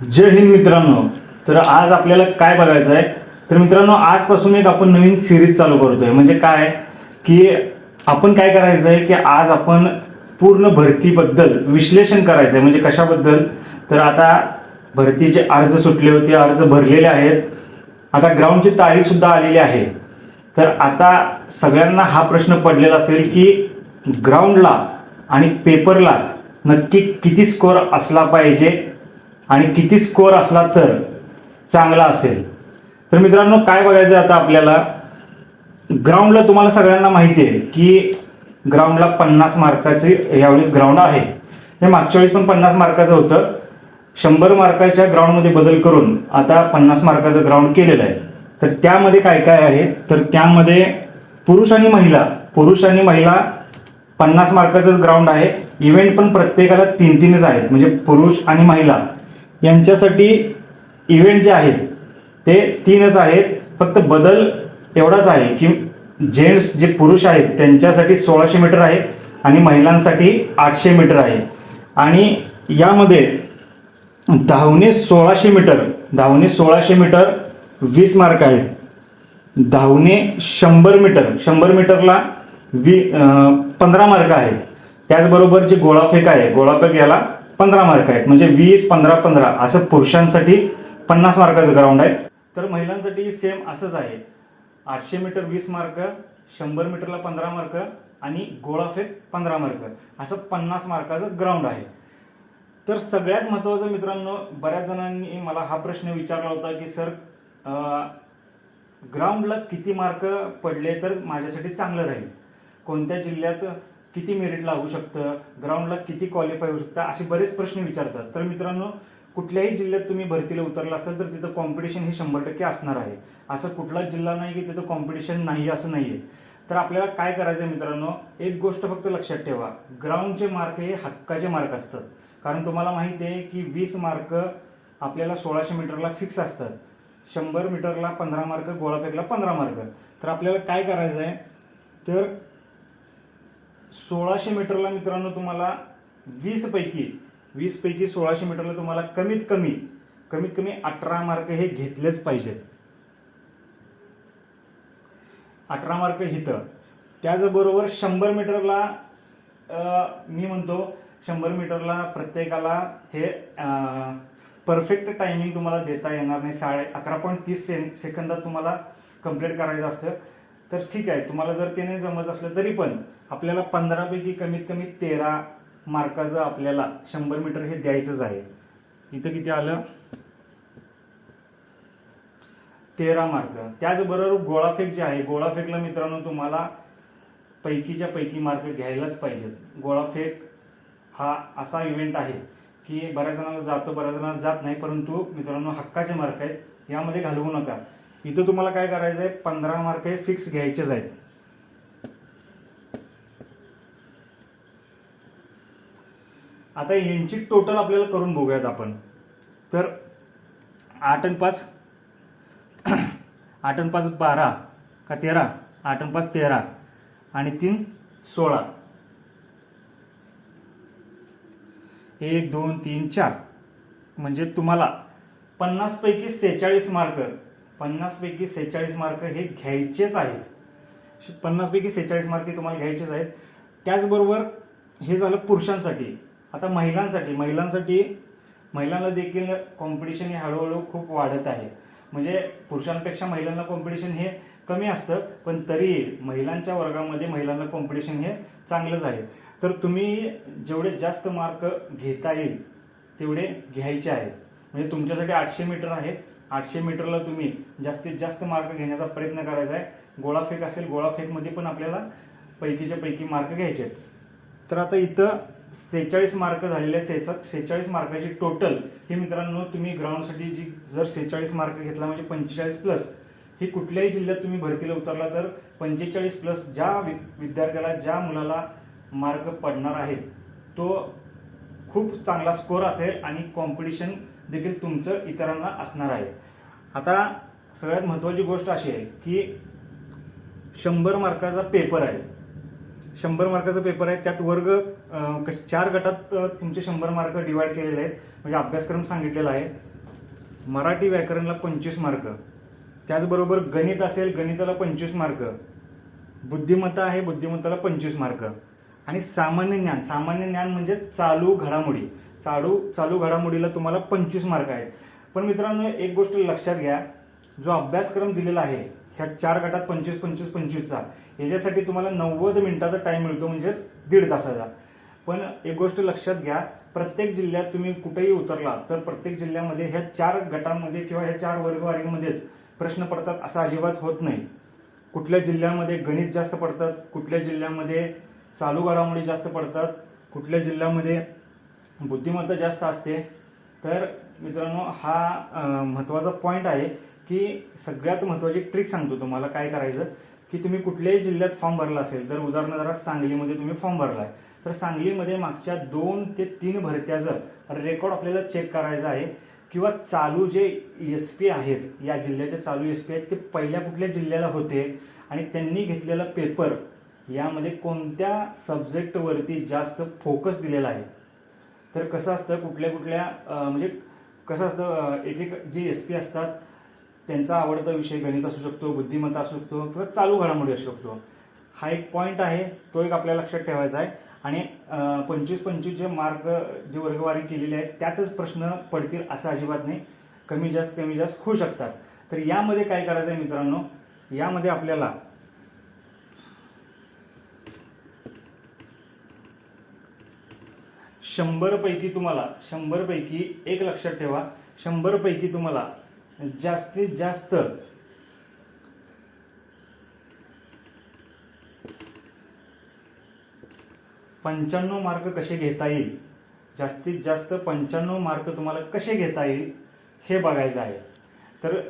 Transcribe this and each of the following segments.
जय हिंद मित्रांनो. तर आज आपल्याला काय बघायचं आहे? तर मित्रांनो आजपासून एक आपण नवीन सिरीज चालू करतोय. म्हणजे काय? की आपण काय करायचं आहे की आज आपण पूर्ण भरतीबद्दल विश्लेषण करायचं आहे म्हणजे कशाबद्दल? तर आता भरतीचे अर्ज सुटले होते अर्ज भरलेले आहेत. आता ग्राउंडची तारीख सुद्धा आलेली आहे. तर आता सगळ्यांना हा प्रश्न पडलेला असेल की ग्राउंडला आणि पेपरला नक्की किती स्कोअर असला पाहिजे? आणि किती स्कोअर असला तर चांगला असेल. तर मित्रांनो काय बघायचं आता आपल्याला? ग्राउंडला तुम्हाला सगळ्यांना माहिती आहे की ग्राउंडला पन्नास मार्काचे यावेळेस ग्राउंड आहे. हे मागच्या वेळेस पण पन्नास मार्काचं होतं. शंभर मार्काच्या ग्राउंडमध्ये बदल करून आता पन्नास मार्काचं ग्राउंड केलेलं आहे. तर त्यामध्ये काय काय आहे? तर त्यामध्ये पुरुष आणि महिला पुरुष आणि महिला पन्नास मार्काचंच ग्राउंड आहे. इव्हेंट पण प्रत्येकाला तीन तीनच आहेत. म्हणजे पुरुष आणि महिला. यांच्यासाठी इव्हेंट जे आहेत ते तीनच आहेत. फक्त बदल एवढाच आहे की जेंट्स जे पुरुष आहेत त्यांच्यासाठी सोळाशे मीटर आहे आणि महिलांसाठी आठशे मीटर आहे. आणि यामध्ये धावणे सोळाशे मीटर धावणे सोळाशे मीटर वीस मार्क आहेत. धावणे शंभर मीटर शंभर मीटरला वी पंधरा मार्क आहेत. त्याचबरोबर जे गोळाफेक आहे गोळाफेक याला पंधरा मार्क आहेत. म्हणजे वीस पंधरा पंधरा. असं पुरुषांसाठी पन्नास मार्काचं ग्राउंड आहे. तर महिलांसाठी सेम असंच आहे. आठशे मीटर वीस मार्क शंभर मीटरला पंधरा मार्क आणि गोळाफेक पंधरा मार्क. असं पन्नास मार्काचं ग्राउंड आहे. तर सगळ्यात महत्त्वाचं मित्रांनो बऱ्याच जणांनी मला हा प्रश्न विचारला होता की सर ग्राउंडला किती मार्क पडले तर माझ्यासाठी चांगलं राहील? कोणत्या जिल्ह्यात किती मेरिटला होऊ शकतं? ग्राउंडला किती क्वालिफाय होऊ शकतं? असे बरेच प्रश्न विचारतात. तर मित्रांनो कुठल्याही जिल्ह्यात तुम्ही भरतीला उतरला असेल तर तिथं कॉम्पिटिशन हे शंभर टक्के असणार आहे. असं कुठलाच जिल्हा नाही की तिथं कॉम्पिटिशन नाही असं नाही आहे तर आपल्याला काय करायचं आहे मित्रांनो? एक गोष्ट फक्त लक्षात ठेवा. ग्राउंडचे मार्क हे हक्काचे मार्क असतात. कारण तुम्हाला माहिती आहे की वीस मार्क आपल्याला सोळाशे मीटरला फिक्स असतात. शंभर मीटरला पंधरा मार्क गोळाफेकला पंधरा मार्क तर आपल्याला काय करायचं आहे? तर सोळाशे मीटरला मित्रांनो तुम्हाला वीस पैकी वीस पैकी सोळाशे मीटरला तुम्हाला कमीत कमी कमीत कमी अठरा मार्क हे घेतलेच पाहिजेत. अठरा मार्क हिथं. त्याचबरोबर शंभर मीटरला मी म्हणतो शंभर मीटरला प्रत्येकाला हे परफेक्ट टायमिंग तुम्हाला देता येणार नाही. साडे अकरा पॉईंट तीस से सेकंदात तुम्हाला कंप्लीट करायचं असतं. तर ठीक आहे तुम्हाला जर ते नाही जमत असलं तरी पण आपल्याला पंधरापैकी कमीत कमी तेरा मार्काचं आपल्याला शंभर मीटर हे द्यायचंच आहे. इथं किती आलं? तेरा मार्क. त्याचबरोबर गोळाफेक जे आहे गोळाफेकला मित्रांनो तुम्हाला पैकीच्या पैकी मार्क घ्यायलाच पाहिजेत. गोळाफेक हा असा इव्हेंट आहे की बऱ्याच जणांना जातो बऱ्याच जणांना जात नाही परंतु मित्रांनो हक्काचे मार्क आहेत यामध्ये घालवू नका. इथं तुम्हाला काय करायचं आहे पंधरा मार्क हे फिक्स घ्यायचेच आहेत. आता यांची टोटल आपल्याला करून बघूयात आपण. तर आठ आणि पाच आठ आणि पाच बारा का तेरा? आठ आणि पाच तेरा. आणि तीन सोळा. एक दोन तीन चार. म्हणजे तुम्हाला पन्नासपैकी सेहेचाळीस मार्क पन्नासपैकी सेहेचाळीस मार्क हे घ्यायचेच आहेत. पन्नासपैकी सेहेचाळीस मार्क हे तुम्हाला घ्यायचेच आहेत. त्याचबरोबर हे झालं पुरुषांसाठी. आता महिलांसाठी महिलांसाठी महिलांना देखील कॉम्पिटिशन हे हळूहळू खूप वाढत आहे. म्हणजे पुरुषांपेक्षा महिलांना कॉम्पिटिशन हे कमी असतं पण तरीही महिलांच्या वर्गामध्ये महिलांना कॉम्पिटिशन हे चांगलंच आहे. तर तुम्ही जेवढे जास्त मार्क घेता येईल तेवढे घ्यायचे आहेत. म्हणजे तुमच्यासाठी आठशे मीटर आहे. आठशे मीटरला तुम्ही जास्तीत जास्त मार्क घेण्याचा प्रयत्न करायचा आहे. गोळाफेक असेल गोळाफेकमध्ये पण आपल्याला पैकीच्या पैकी मार्क घ्यायचे आहेत. तर आता इथं सेहेचाळीस मार्क झालेले सेचा सेहेचाळीस मार्काची टोटल हे मित्रांनो तुम्ही ग्राउंडसाठी जी जर सेहेचाळीस मार्क घेतला म्हणजे पंचेचाळीस प्लस हे कुठल्याही जिल्ह्यात तुम्ही भरतीला उतरला तर पंचेचाळीस प्लस ज्या वि- विद्यार्थ्याला ज्या मुलाला मार्क पडणार आहेत तो खूप चांगला स्कोअर असेल आणि कॉम्पिटिशन देखील तुमचं इतरांना असणार आहे. आता सगळ्यात महत्त्वाची गोष्ट अशी आहे की शंभर मार्काचा पेपर आहे. शंभर मार्काचा पेपर आहे. त्यात वर्ग कश- चार गटात तुमचे शंभर मार्क डिवाइड केलेले आहेत. म्हणजे अभ्यासक्रम सांगितलेला आहे. मराठी व्याकरणला पंचवीस मार्क. त्याचबरोबर गणित असेल गणिताला पंचवीस मार्क. बुद्धिमत्ता आहे बुद्धिमत्ताला पंचवीस मार्क. आणि सामान्य ज्ञान सामान्य ज्ञान म्हणजे चालू घडामोडी. चालू चालू घडामोडीला तुम्हाला पंचवीस मार्क आहेत. पण मित्रांनो एक गोष्ट लक्षात घ्या. जो अभ्यासक्रम दिलेला आहे ह्या चार गटात पंचवीस पंचवीस पंचवीसचा याच्यासाठी तुम्हाला नव्वद मिनिटाचा टाईम मिळतो म्हणजेच दीड तासाचा. पण एक गोष्ट लक्षात घ्या प्रत्येक जिल्ह्यात तुम्ही कुठेही उतरला तर प्रत्येक जिल्ह्यामध्ये ह्या चार गटांमध्ये किंवा ह्या चार वर्गवारीमध्येच प्रश्न पडतात असं अजिबात होत नाही. कुठल्या जिल्ह्यामध्ये गणित जास्त पडतात कुठल्या जिल्ह्यामध्ये चालू घडामोडी जास्त पडतात कुठल्या जिल्ह्यामध्ये बुद्धिमत्ता जास्त असते. तर मित्रांनो हा महत्त्वाचा पॉईंट आहे की सगळ्यात महत्त्वाची ट्रिक सांगतो तुम्हाला काय करायचं. की तुम्ही कुठल्याही जिल्ह्यात फॉर्म भरला असेल तर उदाहरणार्थ जरा सांगलीमध्ये तुम्ही फॉर्म भरला आहे तर सांगलीमध्ये मागच्या दोन ते तीन भरत्याचं रेकॉर्ड आपल्याला चेक करायचं आहे किंवा चालू जे एस पी आहेत या जिल्ह्याचे चालू एस पी आहेत ते पहिल्या कुठल्या जिल्ह्याला होते आणि त्यांनी घेतलेला पेपर यामध्ये कोणत्या सब्जेक्टवरती जास्त फोकस दिलेला आहे. तर कसं असतं कुठल्या कुठल्या म्हणजे कसं असतं एक एक जे एस पी असतात त्यांचा आवडता विषय गणित असू शकतो बुद्धिमत्ता असू शकतो किंवा चालू घडामोडी असू शकतो. हा एक पॉईंट आहे तो एक आपल्या लक्षात ठेवायचा आहे. आणि पंचवीस पंचवीस जे मार्क जे वर्गवारी केलेले आहेत त्यातच प्रश्न पडतील असं अजिबात नाही. कमी जास्त कमी जास्त होऊ शकतात. तर यामध्ये काय करायचं आहे मित्रांनो? यामध्ये आपल्याला शंभरपैकी तुम्हाला शंभरपैकी एक लक्षात ठेवा. शंभरपैकी तुम्हाला जास्तीत जास्त. पंच्याण्णव मार्क कसे घेता येईल? जास्तीत जास्त पंच्याण्णव मार्क तुम्हाला कसे घेता येईल? हे बघायचं आहे. तर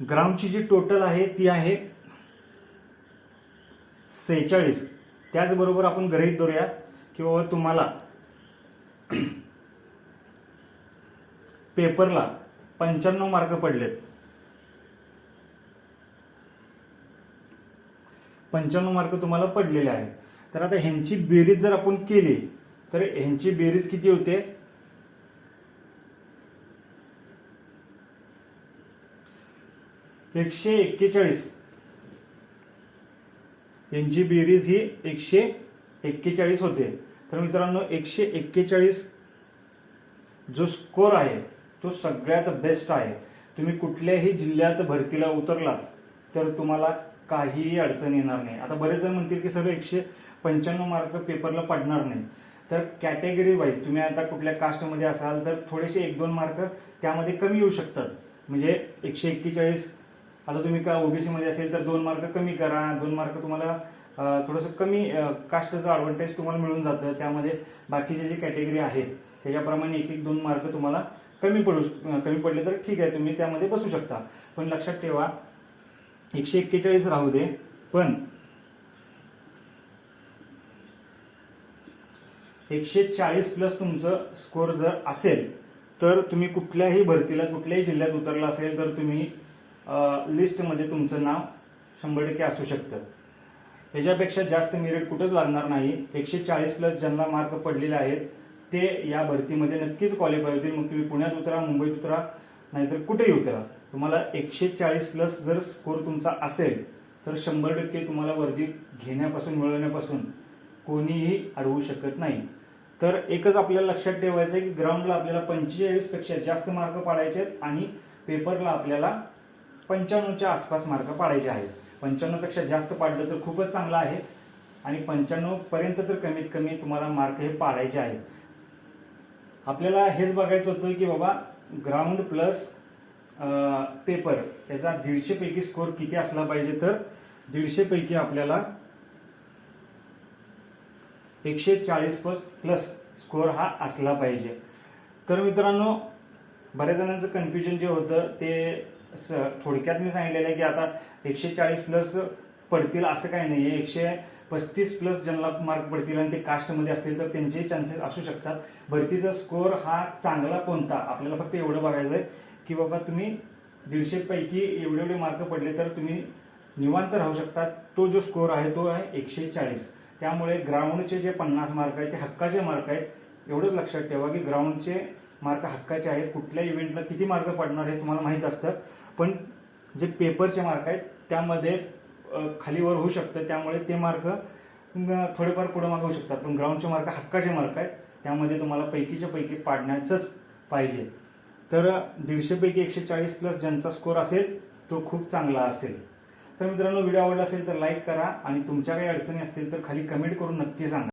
ग्रामची जी टोटल आहे ती आहे सेहेचाळीस. त्याचबरोबर आपण गृहीत धरूया की बाबा तुम्हाला पेपरला पंच्याण्णव मार्क पडलेत. पंच्याण्णव मार्क तुम्हाला पडलेले आहेत. तर आता ह्यांची बेरीज जर आपण केली तर ह्यांची बेरीज किती होते? एकशे एक्केचाळीस. यांची बेरीज ही एकशे एक्केचाळीस होते. तर मित्रांनो एकशे एक्केचाळीस जो स्कोर आहे तो सगळ्यात बेस्ट आहे. तुम्ही कुठल्याही जिल्ह्यात भरतीला उतरलात तर तुम्हाला काहीही अडचण येणार नाही. आता बरेच जण म्हणतील की सगळं एकशे पंच्याण्णव मार्क पेपरला पडणार नाही. तर कॅटेगरी वाईज तुम्ही आता कुठल्या कास्टमध्ये असाल तर थोडेसे एक दोन मार्क त्यामध्ये कमी येऊ शकतात. म्हणजे एकशे एक्केचाळीस आता तुम्ही का ओबीसीमध्ये असेल तर दोन मार्क कमी करा. दोन मार्क तुम्हाला थोडंसं कमी कास्टचं ॲडव्हान्टेज तुम्हाला मिळून जातं. त्यामध्ये बाकीचे जे कॅटेगरी आहेत त्याच्याप्रमाणे एक एक दोन मार्क तुम्हाला कमी पडू कमी पडले तर ठीक आहे तुम्ही त्यामध्ये बसू शकता. पण लक्षात ठेवा एकशे एक्केचाळीस राहू दे पण एकशे चाळीस प्लस तुमचं स्कोर जर असेल तर तुम्ही कुठल्याही भरतीला कुठल्याही जिल्ह्यात उतरला असेल तर तुम्ही लिस्टमध्ये तुमचं नाव शंभर टक्के असू शकतं. ह्याच्यापेक्षा जास्त मेरिट कुठंच लागणार नाही. एकशे चाळीस प्लस ज्यांना मार्क पडलेले आहेत ते या भरतीमध्ये नक्कीच क्वालिफाय होतील. मग तुम्ही पुण्यात उतरा मुंबईत उतरा नाहीतर कुठेही उतरा. तुम्हाला एकशे चाळीस प्लस जर स्कोर तुमचा असेल तर शंभर टक्के तुम्हाला वर्दी घेण्यापासून मिळवण्यापासून कोणीही अडवू शकत नाही. तर एकच आपल्याला लक्षात ठेवायचं आहे की ग्राउंडला आपल्याला पंचेचाळीसपेक्षा जास्त मार्क पाडायचे आहेत आणि पेपरला आपल्याला पंच्याण्णवच्या आसपास मार्क पाडायचे आहेत. पंच्याण्णवपेक्षा जास्त पाडलं तर खूपच चांगलं आहे आणि पंच्याण्णवपर्यंत तर कमीत कमी तुम्हाला मार्क हे पाडायचे आहेत. आपल्याला हेच बघायचं होतं की बाबा ग्राउंड प्लस पेपर याचा दीडशेपैकी स्कोर किती असला पाहिजे तर दीडशेपैकी आपल्याला एकशे चाळीस प्लस स्कोअर हा असला पाहिजे. तर मित्रांनो बऱ्याच जणांचं कन्फ्युजन जे होतं ते स थोडक्यात मी सांगितलेलं आहे की आता एकशे चाळीस प्लस पडतील असं काही नाही आहे एकशे पस्तीस प्लस ज्यांना मार्क पडतील आणि ते कास्टमध्ये असतील तर त्यांचे चान्सेस असू शकतात. भरतीचा स्कोअर हा चांगला कोणता? आपल्याला फक्त एवढं बघायचं आहे की बाबा तुम्ही दीडशेपैकी एवढे एवढे मार्क पडले तर तुम्ही निवांत राहू शकता. तो जो स्कोअर आहे तो आहे एकशे चाळीस. त्यामुळे ग्राउंडचे जे पन्नास मार्क आहेत ते हक्काचे मार्क आहेत एवढंच लक्षात ठेवा की ग्राउंडचे मार्क हक्काचे आहेत. कुठल्या इव्हेंटला किती मार्क पडणार हे तुम्हाला माहीत असतं. पण जे पेपरचे मार्क आहेत त्यामध्ये खालीवर होऊ शकतं. त्यामुळे ते मार्क थोडेफार पुढे मागे होऊ शकतात. पण ग्राउंडचे मार्क हक्काचे मार्क आहेत. त्यामध्ये तुम्हाला पैकीच्या पैकी पाडण्याचंच पाहिजे. तर दीडशेपैकी एकशे चाळीस प्लस ज्यांचा स्कोर असेल तो खूप चांगला असेल. तर मित्रांनो व्हिडिओ आवडला असेल तर लाईक करा आणि तुमच्या काही अडचणी असतील तर खाली कमेंट करून नक्की सांगा.